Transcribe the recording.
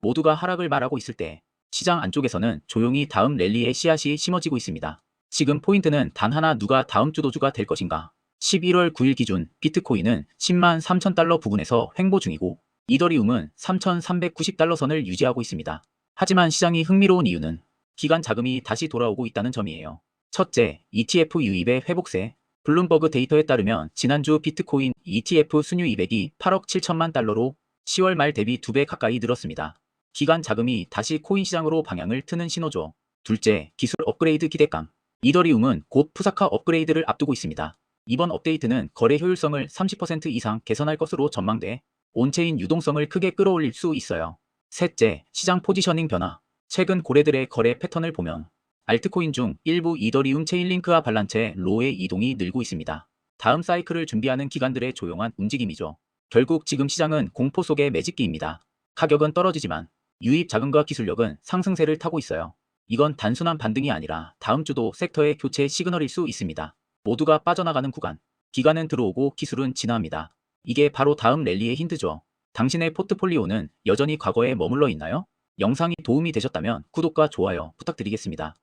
모두가 하락을 말하고 있을 때 시장 안쪽에서는 조용히 다음 랠리의 씨앗이 심어지고 있습니다. 지금 포인트는 단 하나 누가 다음 주 도주가 될 것인가. 11월 9일 기준 비트코인은 10만 3천 달러 부근에서 횡보 중이고 이더리움은 3,390달러 선을 유지하고 있습니다. 하지만 시장이 흥미로운 이유는 기간 자금이 다시 돌아오고 있다는 점이에요. 첫째, ETF 유입의 회복세. 블룸버그 데이터에 따르면 지난주 비트코인 ETF 순유 200이 8억 7천만 달러로 10월 말 대비 2배 가까이 늘었습니다. 기간 자금이 다시 코인 시장으로 방향을 트는 신호죠. 둘째, 기술 업그레이드 기대감. 이더리움은 곧 푸사카 업그레이드를 앞두고 있습니다. 이번 업데이트는 거래 효율성을 30% 이상 개선할 것으로 전망돼 온체인 유동성을 크게 끌어올릴 수 있어요. 셋째, 시장 포지셔닝 변화. 최근 고래들의 거래 패턴을 보면 알트코인 중 일부 이더리움 체인링크와 발란체 로의 이동이 늘고 있습니다. 다음 사이클을 준비하는 기관들의 조용한 움직임이죠. 결국 지금 시장은 공포 속의 매직기입니다. 가격은 떨어지지만 유입 자금과 기술력은 상승세를 타고 있어요. 이건 단순한 반등이 아니라 다음 주도 섹터의 교체 시그널일 수 있습니다. 모두가 빠져나가는 구간. 기관은 들어오고 기술은 진화합니다. 이게 바로 다음 랠리의 힌트죠. 당신의 포트폴리오는 여전히 과거에 머물러 있나요? 영상이 도움이 되셨다면 구독과 좋아요 부탁드리겠습니다.